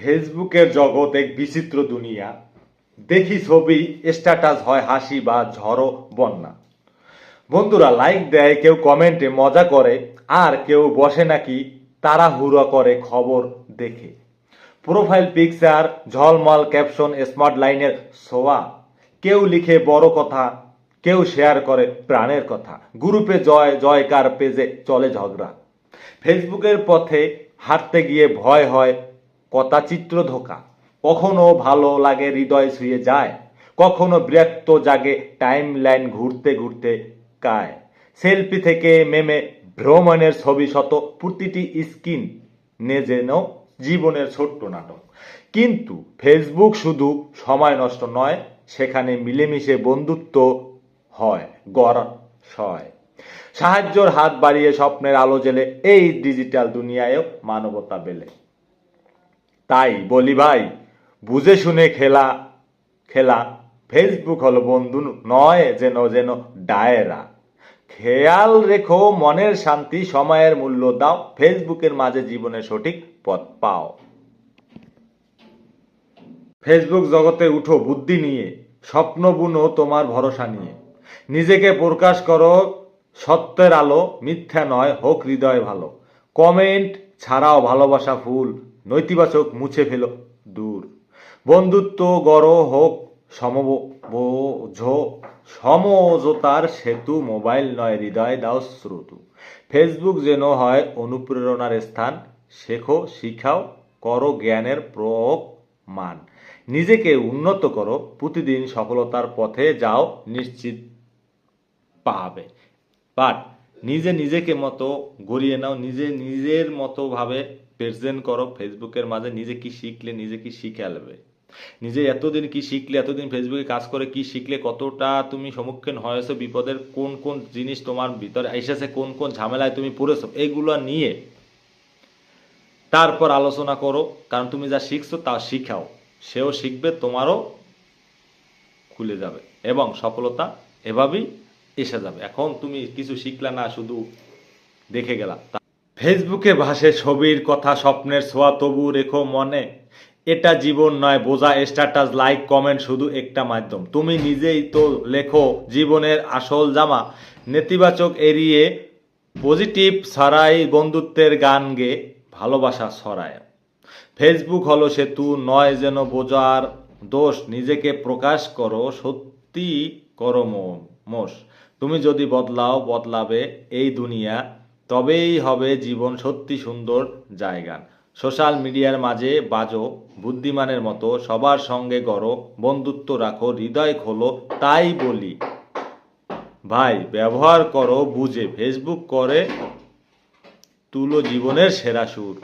ফেসবুকের জগৎ এক বিচিত্র দুনিয়া। দেখি ছবি, স্ট্যাটাস হয় হাসি বা ঝড়ো বন্যা। বন্ধুরা লাইক দেয়, কেউ কমেন্টে মজা করে, আর কেউ বসে নাকি তাড়াহুড়ো করে খবর দেখে। প্রোফাইল পিকচার ঝলমল ক্যাপশন স্মার্ট লাইনের সোয়া কেউ লিখে বড় কথা, কেউ শেয়ার করে প্রাণের কথা। গ্রুপে জয়, জয়কার পেজে চলে ঝগড়া। ফেসবুকের পথে হাঁটতে গিয়ে ভয় হয় কথা চিত্র ধোকা। কখনো ভালো লাগে হৃদয় ছুঁয়ে যায়, কখনো বিরক্ত জাগে টাইম লাইন ঘুরতে ঘুরতে কায়। সেলফি থেকে মেমে ভ্রমণের ছবি শত, প্রতিটি স্কিন নে যেন জীবনের ছোট্ট নাটক। কিন্তু ফেসবুক শুধু সময় নষ্ট নয়, সেখানে মিলেমিশে বন্ধুত্ব হয়, গড় সাহায্যর হাত বাড়িয়ে স্বপ্নের আলো জেলে এই ডিজিটাল দুনিয়ায়ও মানবতা বেলে। তাই বলি ভাই, বুঝে শুনে খেলা খেলা। ফেসবুক হলো বন্ধু নয় যেন যেন ডায়েরা। খেয়াল রেখো, মনের শান্তি, সময়ের মূল্য দাও। ফেসবুকের মাঝে জীবনের সঠিক পথ পাও। ফেসবুক জগতে উঠো বুদ্ধি নিয়ে স্বপ্ন বুনো তোমার ভরসা নিয়ে। নিজেকে প্রকাশ করো, সত্যের আলো, মিথ্যা নয়, হোক হৃদয় ভালো। কমেন্ট ছাড়াও ভালোবাসা ফুল নৈতিবাচক মুছে ফেলো, দূর। বন্ধুত্ব গড় হোক, সমবোঝ, সমঝোতার সেতু মোবাইল নয়, হৃদয় দাও শ্রুতু ফেসবুক যেন হয় অনুপ্রেরণার স্থান, শেখো, শিখাও, করো জ্ঞানের প্রয়োগ মান। নিজেকে উন্নত করো, প্রতিদিন সফলতার পথে যাও, নিশ্চিত পাবে। বাট নিজে নিজেকে মতো গড়িয়ে নাও, নিজে নিজের মতো ভাবে প্রেজেন্ট করো ফেসবুকের মাঝে নিজে কি শিখলে, নিজে কি শিখালবে নিজে এতদিন কি শিখলে, এতদিন ফেসবুকে কাজ করে কি শিখলে, কতটা তুমি সম্মুখীন হয়েছো, বিপদের কোন কোন জিনিস তোমার ভিতরে এসেছে, কোন কোন ঝামেলায় তুমি পড়েছো এইগুলো নিয়ে তারপর আলোচনা করো, কারণ তুমি যা শিখছো তা শিখাও। সেও শিখবে, তোমারও খুলে যাবে এবং সফলতা এভাবেই এসে যাবে। এখন তুমি কিছু শিখলা না, শুধু দেখে গেলা ফেসবুকে ভাসে ছবির কথা, স্বপ্নের ছোঁয়া, তবু রেখো মনে। এটা জীবন নয়, বোঝা স্ট্যাটাস, লাইক, কমেন্ট শুধু একটা মাধ্যম। তুমি নিজেই তো লেখো জীবনের আসল জামা। নেতিবাচক এড়িয়ে পজিটিভ ছড়াই বন্ধুত্বের গান গে, ভালোবাসা ছড়ায়। ফেসবুক হলো সেতু, নয় যেন বোঝার দোষ। নিজেকে প্রকাশ করো, সত্যি করো মোষ। তুমি যদি বদলাও, বদলাবে এই দুনিয়া। তবেই হবে জীবন সত্যি সুন্দর জায়গা। সোশ্যাল মিডিয়ার মাঝে বাজো, বুদ্ধিমানের মতো, সবার সঙ্গে গড়ো, বন্ধুত্ব রাখো, হৃদয় খোলো, তাই বলি। ভাই, ব্যবহার করো, বুঝে। ফেসবুক করে, তুলো জীবনের সেরা সুর।